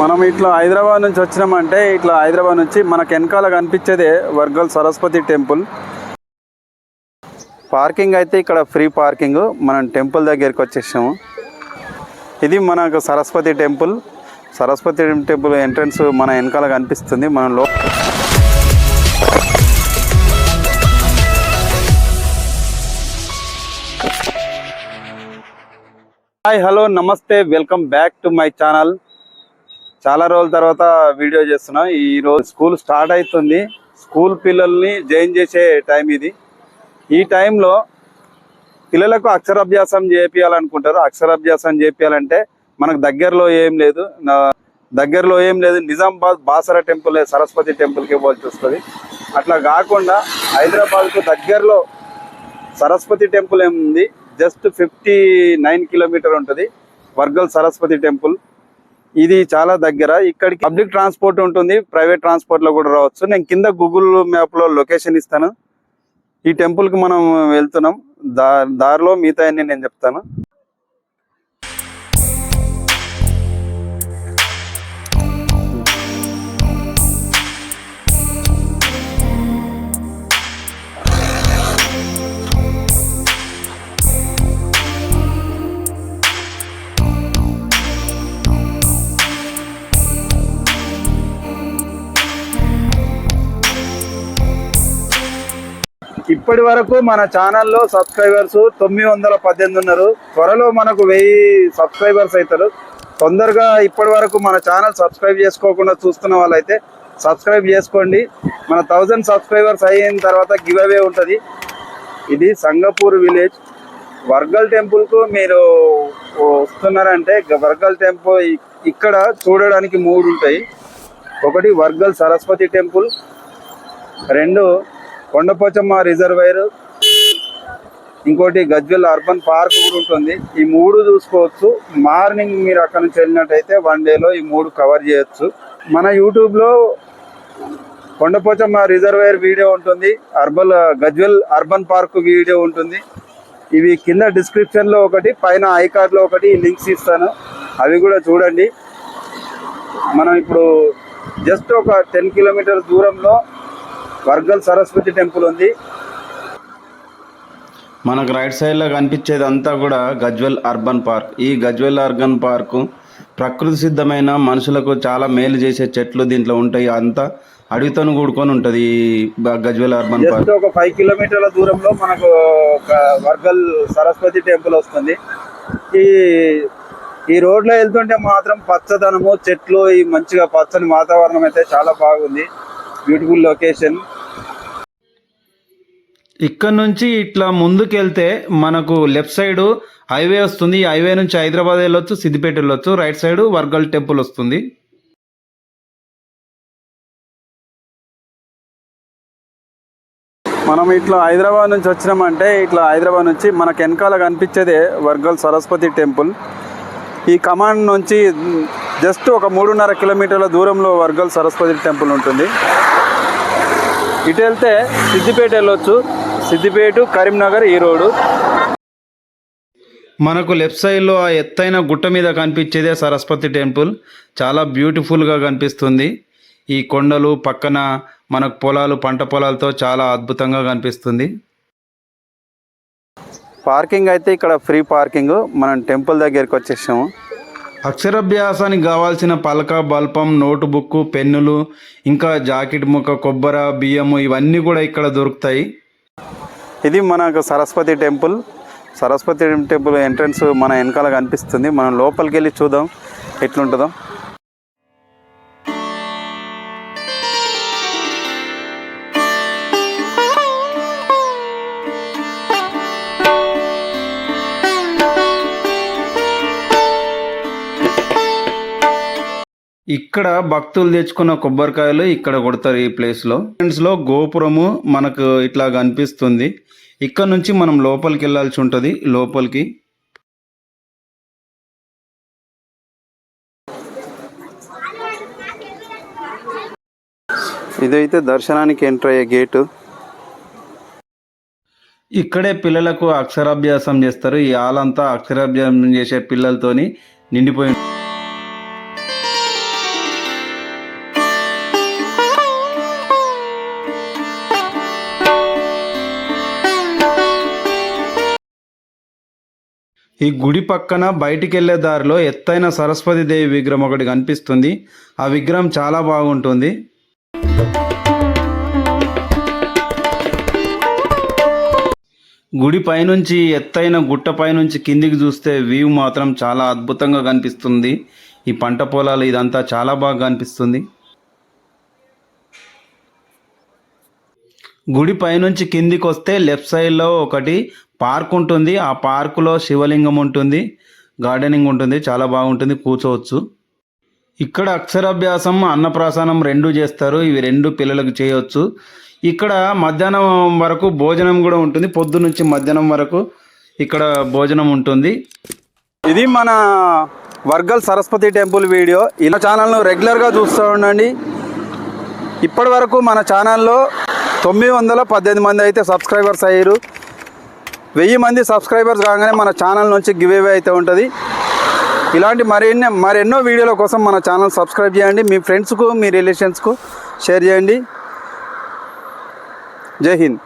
మనం ఇట్లా హైదరాబాద్ నుంచి వచ్చినామంటే ఇట్లా హైదరాబాద్ నుంచి మనకు వెనకాల కనిపించేదే వర్గల్ సరస్వతి టెంపుల్. పార్కింగ్ అయితే ఇక్కడ ఫ్రీ పార్కింగ్. మనం టెంపుల్ దగ్గరికి వచ్చేసాము. ఇది మనకు Saraswati temple. Saraswati temple entrance మన వెనకాల కనిపిస్తుంది. మనం లో హాయ్ హలో నమస్తే welcome back to my channel. చాలా రోజుల తర్వాత వీడియో చేస్తున్నాం. ఈ రోజు స్కూల్ స్టార్ట్ అవుతుంది. స్కూల్ పిల్లల్ని జాయిన్ చేసే టైం ఇది. ఈ టైంలో పిల్లలకు అక్షరాభ్యాసం చేపియాలనుకుంటారు. అక్షరాభ్యాసం చేపియాలంటే మనకు దగ్గరలో ఏం లేదు. నా- దగ్గరలో ఏం లేదు. నిజామాబాద్ బాసర టెంపుల్ సరస్వతి టెంపుల్కి ఇవ్వాల్సి వస్తుంది. అట్లా కాకుండా హైదరాబాద్కు దగ్గరలో సరస్వతి టెంపుల్ ఏముంది? జస్ట్ ఫిఫ్టీ నైన్ కిలోమీటర్ ఉంటుంది. వర్గల్ సరస్వతి టెంపుల్. ఇది చాలా దగ్గర. ఇక్కడికి పబ్లిక్ ట్రాన్స్పోర్ట్ ఉంటుంది. ప్రైవేట్ ట్రాన్స్పోర్ట్లో కూడా రావచ్చు. నేను కింద గూగుల్ మ్యాప్లో లొకేషన్ ఇస్తాను. ఈ టెంపుల్కి మనం వెళ్తున్నాం. దా దారిలో మిగతా అన్ని నేను చెప్తాను. ఇప్పటి వరకు మన ఛానల్లో సబ్స్క్రైబర్స్ తొమ్మిది వందల పద్దెనిమిది ఉన్నారు. త్వరలో మనకు వెయ్యి సబ్స్క్రైబర్స్ అవుతారు తొందరగా ఇప్పటి వరకు మన ఛానల్ సబ్స్క్రైబ్ చేసుకోకుండా చూస్తున్న వాళ్ళైతే సబ్స్క్రైబ్ చేసుకోండి. మన థౌజండ్ సబ్స్క్రైబర్స్ అయిన తర్వాత గివ్ అవే ఉంటుంది. ఇది సంగపూర్ విలేజ్. వర్గల్ టెంపుల్కు మీరు వస్తున్నారంటే వర్గల్ టెంపుల్ ఇక్కడ చూడడానికి మూడు ఉంటాయి. ఒకటి వర్గల్ సరస్వతి టెంపుల్. రెండు కొండపోచమ్మ రిజర్వైర్. ఇంకోటి గజ్వెల్ అర్బన్ పార్క్ కూడా ఉంటుంది. ఈ మూడు చూసుకోవచ్చు. మార్నింగ్ మీరు అక్కడ నుంచి వెళ్ళినట్టయితే వన్ డేలో ఈ మూడు కవర్ చేయొచ్చు. మన యూట్యూబ్లో కొండపోచమ్మ రిజర్వైర్ వీడియో ఉంటుంది. Urban Gajwel urban park video ఉంటుంది. ఇవి కింద డిస్క్రిప్షన్లో ఒకటి పైన ఐ కార్డ్లో ఒకటి లింక్స్ ఇస్తాను. అవి కూడా చూడండి. మనం ఇప్పుడు జస్ట్ ఒక టెన్ కిలోమీటర్ దూరంలో వర్గల్ సరస్వతి టెంపుల్ ఉంది. మనకు రైట్ సైడ్లో కనిపించేది అంతా కూడా గజ్వెల్ అర్బన్ పార్క్. ఈ గజ్వెల్ అర్బన్ పార్క్ ప్రకృతి సిద్ధమైన మనుషులకు చాలా మేలు చేసే చెట్లు దీంట్లో ఉంటాయి. అంతా అడవితోను కూడుకొని ఉంటది గజ్వెల్ అర్బన్ పార్క్. ఒక ఫైవ్ కిలోమీటర్ల దూరంలో మనకు ఒక వర్గల్ సరస్వతి టెంపుల్ వస్తుంది. ఈ ఈ రోడ్లో వెళ్తుంటే మాత్రం పచ్చదనము చెట్లు ఈ మంచిగా పచ్చని వాతావరణం అయితే చాలా బాగుంది. బ్యూటిఫుల్ లొకేషన్ ఇక్కడ నుంచి ఇట్లా ముందుకెళ్తే మనకు లెఫ్ట్ సైడ్ హైవే వస్తుంది. ఈ హైవే నుంచి హైదరాబాద్ వెళ్ళొచ్చు సిద్దిపేట వెళ్ళొచ్చు. రైట్ సైడ్ వర్గల్ టెంపుల్ వస్తుంది. మనం ఇట్లా హైదరాబాద్ నుంచి వచ్చినామంటే ఇట్లా హైదరాబాద్ నుంచి మనకు వెనకాల కనిపించేదే వర్గల్ సరస్వతి టెంపుల్. ఈ కమాండ్ నుంచి జస్ట్ ఒక మూడున్నర కిలోమీటర్ల దూరంలో వర్గల్ సరస్వతి టెంపుల్ ఉంటుంది. ఇటు వెళ్తే సిద్దిపేట వెళ్ళొచ్చు. సిద్దిపేట కరీంనగర్ ఈ రోడ్డు మనకు లెఫ్ట్ సైడ్లో ఆ ఎత్తైన గుట్ట మీద కనిపించేదే సరస్వతి టెంపుల్. చాలా బ్యూటిఫుల్గా కనిపిస్తుంది. ఈ కొండలు పక్కన మనకు పొలాలు పంట పొలాలతో చాలా అద్భుతంగా కనిపిస్తుంది. పార్కింగ్ అయితే ఇక్కడ ఫ్రీ పార్కింగ్. మనం టెంపుల్ దగ్గరికి వచ్చేసాము. అక్షరాభ్యాసానికి కావాల్సిన పలక బల్పం నోటు బుక్ పెన్నులు ఇంకా జాకెట్ ముక్క కొబ్బరి బియ్యము ఇవన్నీ కూడా ఇక్కడ దొరుకుతాయి. ఇది మనకు Saraswati temple. Saraswati temple entrance మన వెనకాల కనిపిస్తుంది. మనం లోపలికి వెళ్ళి చూద్దాం. ఎట్లుంటుందో. ఇక్కడ భక్తులు తెచ్చుకున్న కొబ్బరికాయలు ఇక్కడ కొడతారు ఈ ప్లేస్లో గోపురము మనకు ఇట్లా కనిపిస్తుంది. ఇక్కడ నుంచి మనం లోపలికి వెళ్ళాల్సి ఉంటుంది లోపలికి. ఇదైతే దర్శనానికి ఎంటర్ అయ్యే గేటు. ఇక్కడే పిల్లలకు అక్షరాభ్యాసం చేస్తారు. ఈ హాల్ అంతా అక్షరాభ్యాసం చేసే పిల్లలతోని నిండిపోయి ఈ గుడి పక్కన బయటికి వెళ్ళే దారిలో ఎత్తైన సరస్వతి దేవి విగ్రహం ఒకటి కనిపిస్తుంది. ఆ విగ్రహం చాలా బాగుంటుంది. గుడి పైనుంచి ఎత్తైన గుట్ట పైనుంచి కిందికి చూస్తే వ్యూ మాత్రం చాలా అద్భుతంగా కనిపిస్తుంది. ఈ పంట పొలాలు ఇదంతా చాలా బాగా కనిపిస్తుంది. గుడి పైనుంచి కిందికి వస్తే లెఫ్ట్ సైడ్లో ఒకటి పార్క్ ఉంటుంది. ఆ పార్కులో శివలింగం ఉంటుంది. గార్డెనింగ్ ఉంటుంది. చాలా బాగుంటుంది. కూర్చోవచ్చు. ఇక్కడ అక్షరాభ్యాసం అన్నప్రాసనం రెండు చేస్తారు. ఇవి రెండు పిల్లలకు చేయవచ్చు ఇక్కడ మధ్యాహ్నం వరకు భోజనం కూడా ఉంటుంది. పొద్దు నుంచి మధ్యాహ్నం వరకు ఇక్కడ భోజనం ఉంటుంది. ఇది మన వర్గల్ సరస్వతి టెంపుల్ వీడియో. ఇలా ఛానల్ను రెగ్యులర్గా చూస్తూ ఉండండి. ఇప్పటి వరకు మన ఛానల్లో తొమ్మిది వందల పద్దెనిమిది మంది అయితే సబ్స్క్రైబర్స్ అయ్యారు. వెయ్యి మంది సబ్స్క్రైబర్స్ కాగానే మన ఛానల్ నుంచి గివ్ అవే అయితే ఉంటుంది. ఇలాంటి మరిన్ని మరెన్నో వీడియోల కోసం మన ఛానల్ సబ్స్క్రైబ్ చేయండి. మీ ఫ్రెండ్స్కు మీ రిలేషన్స్కు షేర్ చేయండి. జై హింద్.